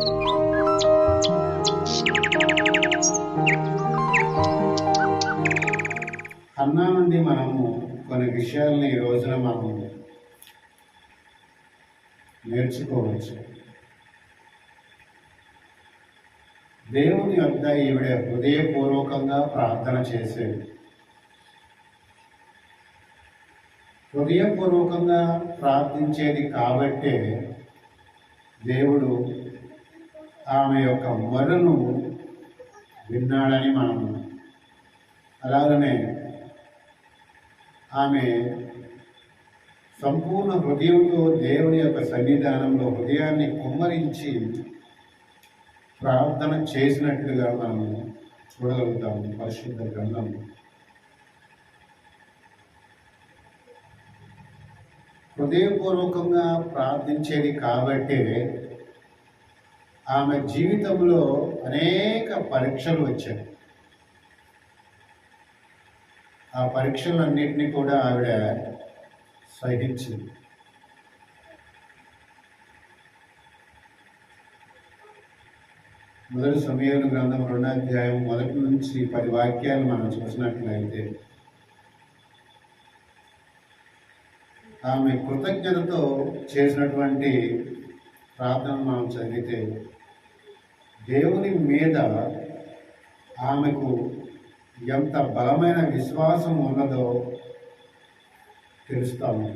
అన్నా నుండి మనము కొన్ని విషయాలని ఈ రోజున మనము నేర్చుకోవచ్చు. దేవుని వద్ద ఈవిడ హృదయపూర్వకంగా ప్రార్థన చేసేది. హృదయపూర్వకంగా ప్రార్థించేది కాబట్టే దేవుడు ఆమె యొక్క మరును విన్నాడని మనము అలాగనే ఆమె సంపూర్ణ హృదయంతో దేవుని యొక్క సన్నిధానంలో హృదయాన్ని కుమ్మరించి ప్రార్థన చేసినట్లుగా మనము చూడగలుగుతాము పరిశుద్ధ గ్రంథం. హృదయపూర్వకంగా ప్రార్థించేది కాబట్టే ఆమె జీవితంలో అనేక పరీక్షలు వచ్చాయి. ఆ పరీక్షలన్నింటినీ కూడా ఆవిడ సహించింది. మొదటి సమయాలు గ్రంథం రెండో అధ్యాయం మొదటి నుంచి పది వాక్యాలు మనం చూసినట్లయితే ఆమె కృతజ్ఞతతో చేసినటువంటి ప్రార్థన మనం చదివితే దేవుని మీద ఆమెకు ఎంత బలమైన విశ్వాసం ఉన్నదో తెలుస్తాము